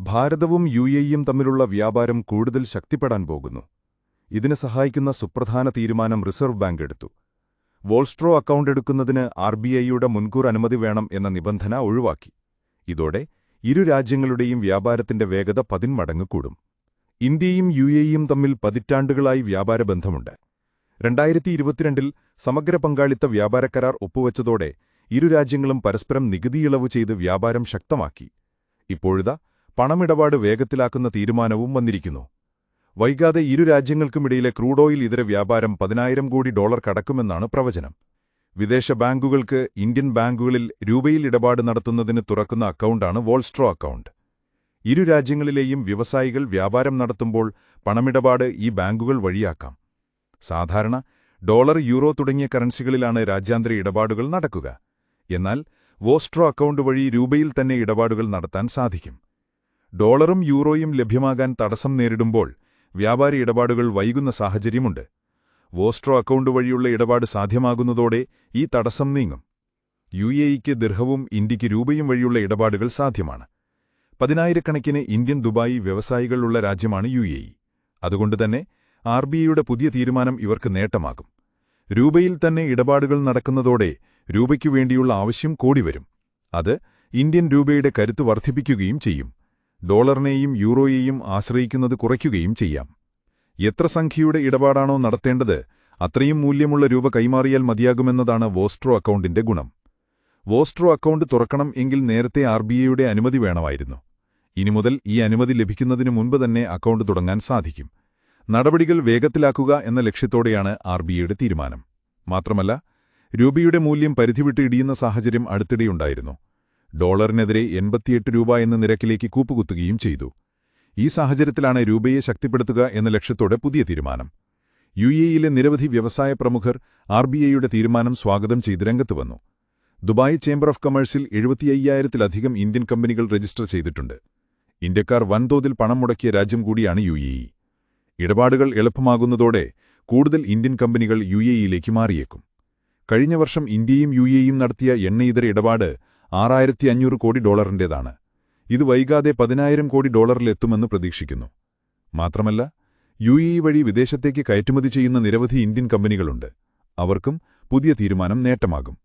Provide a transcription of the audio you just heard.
ഭാരതവും U എയും തമ്മിലുള്ള വ്യാപാരം കൂടുതൽ ശക്തിപ്പെടാൻ പോകുന്നു. ഇതിന് സഹായിക്കുന്ന സുപ്രധാന തീരുമാനം റിസർവ് ബാങ്ക് എടുത്തു. വോൾസ്ട്രോ അക്കൗണ്ട് എടുക്കുന്നതിന് ആർ ബി ഐയുടെ മുൻകൂർ അനുമതി വേണം എന്ന നിബന്ധന ഒഴിവാക്കി. ഇതോടെ ഇരു രാജ്യങ്ങളുടെയും വ്യാപാരത്തിന്റെ വേഗത പതിന്മടങ്ങ് കൂടും. ഇന്ത്യയും യു എയും തമ്മിൽ പതിറ്റാണ്ടുകളായി വ്യാപാര ബന്ധമുണ്ട്. രണ്ടായിരത്തി ഇരുപത്തിരണ്ടിൽ സമഗ്ര പങ്കാളിത്ത വ്യാപാര കരാർ ഒപ്പുവച്ചതോടെ ഇരു രാജ്യങ്ങളും പരസ്പരം നികുതിയിളവ് ചെയ്ത് വ്യാപാരം ശക്തമാക്കി. ഇപ്പോഴിതാ പണമിടപാട് വേഗത്തിലാക്കുന്ന തീരുമാനവും വന്നിരിക്കുന്നു. വൈകാതെ ഇരു രാജ്യങ്ങൾക്കുമിടയിലെ ക്രൂഡ് ഓയിൽ ഇതര വ്യാപാരം പതിനായിരം കോടി ഡോളർ കടക്കുമെന്നാണ് പ്രവചനം. വിദേശ ബാങ്കുകൾക്ക് ഇന്ത്യൻ ബാങ്കുകളിൽ രൂപയിൽ ഇടപാട് നടത്തുന്നതിന് തുറക്കുന്ന അക്കൗണ്ടാണ് വോൾസ്ട്രോ അക്കൗണ്ട്. ഇരു രാജ്യങ്ങളിലെയും വ്യവസായികൾ വ്യാപാരം നടത്തുമ്പോൾ പണമിടപാട് ഈ ബാങ്കുകൾ വഴിയാക്കാം. സാധാരണ ഡോളർ യൂറോ തുടങ്ങിയ കറൻസികളിലാണ് രാജ്യാന്തര ഇടപാടുകൾ നടക്കുക. എന്നാൽ വോസ്ട്രോ അക്കൗണ്ട് വഴി രൂപയിൽ തന്നെ ഇടപാടുകൾ നടത്താൻ സാധിക്കും. ഡോളറും യൂറോയും ലഭ്യമാകാൻ തടസ്സം നേരിടുമ്പോൾ വ്യാപാരി ഇടപാടുകൾ വൈകുന്ന സാഹചര്യമുണ്ട്. വോസ്ട്രോ അക്കൗണ്ട് വഴിയുള്ള ഇടപാട് സാധ്യമാകുന്നതോടെ ഈ തടസ്സം നീങ്ങും. യു എയ്ക്ക് ദൃഹവും ഇന്ത്യയ്ക്ക് രൂപയും വഴിയുള്ള ഇടപാടുകൾ സാധ്യമാണ്. പതിനായിരക്കണക്കിന് ഇന്ത്യൻ ദുബായി വ്യവസായികളുള്ള രാജ്യമാണ് യു എ അതുകൊണ്ടുതന്നെ ആർ ബി ഐയുടെ പുതിയ തീരുമാനം ഇവർക്ക് നേട്ടമാകും. രൂപയിൽ തന്നെ ഇടപാടുകൾ നടക്കുന്നതോടെ രൂപയ്ക്കു വേണ്ടിയുള്ള ആവശ്യം കൂടി വരും. അത് ഇന്ത്യൻ രൂപയുടെ കരുത്ത് വർദ്ധിപ്പിക്കുകയും ചെയ്യും. ഡോളറിനെയും യൂറോയെയും ആശ്രയിക്കുന്നത് കുറയ്ക്കുകയും ചെയ്യാം. എത്ര സംഖ്യയുടെ ഇടപാടാണോ നടത്തേണ്ടത് അത്രയും മൂല്യമുള്ള രൂപ കൈമാറിയാൽ മതിയാകുമെന്നതാണ് വോസ്ട്രോ അക്കൗണ്ടിന്റെ ഗുണം. വോസ്ട്രോ അക്കൗണ്ട് തുറക്കണം എങ്കിൽ നേരത്തെ ആർ അനുമതി വേണമായിരുന്നു. ഇനി മുതൽ ഈ അനുമതി ലഭിക്കുന്നതിനു മുൻപ് തന്നെ അക്കൗണ്ട് തുടങ്ങാൻ സാധിക്കും. നടപടികൾ വേഗത്തിലാക്കുക എന്ന ലക്ഷ്യത്തോടെയാണ് ആർ തീരുമാനം. മാത്രമല്ല രൂപയുടെ മൂല്യം പരിധിവിട്ട് ഇടിയുന്ന സാഹചര്യം അടുത്തിടെയുണ്ടായിരുന്നു. ഡോളറിനെതിരെ എൺപത്തിയെട്ട് രൂപ എന്ന നിരക്കിലേക്ക് കൂപ്പുകുത്തുകയും ചെയ്തു. ഈ സാഹചര്യത്തിലാണ് രൂപയെ ശക്തിപ്പെടുത്തുക എന്ന ലക്ഷ്യത്തോടെ പുതിയ തീരുമാനം. യു നിരവധി വ്യവസായ പ്രമുഖർ ആർ ബി ഐയുടെ തീരുമാനം സ്വാഗതം ചെയ്ത് രംഗത്ത് വന്നു. ദുബായ് ചേംബർ ഓഫ് കൊമേഴ്സിൽ എഴുപത്തിയ്യായിരത്തിലധികം ഇന്ത്യൻ കമ്പനികൾ രജിസ്റ്റർ ചെയ്തിട്ടുണ്ട്. ഇന്ത്യക്കാർ വൻതോതിൽ പണം മുടക്കിയ രാജ്യം കൂടിയാണ് യു എ ഇടപാടുകൾ എളുപ്പമാകുന്നതോടെ കൂടുതൽ ഇന്ത്യൻ കമ്പനികൾ യു മാറിയേക്കും. കഴിഞ്ഞ വർഷം ഇന്ത്യയും യു നടത്തിയ എണ്ണയിതര ഇടപാട് ആറായിരത്തി അഞ്ഞൂറ് കോടി ഡോളറിന്റേതാണ്. ഇത് വൈകാതെ പതിനായിരം കോടി ഡോളറിലെത്തുമെന്ന് പ്രതീക്ഷിക്കുന്നു. മാത്രമല്ല യു ഇ വഴി വിദേശത്തേക്ക് കയറ്റുമതി ചെയ്യുന്ന നിരവധി ഇന്ത്യൻ കമ്പനികളുണ്ട്. അവർക്കും പുതിയ തീരുമാനം നേട്ടമാകും.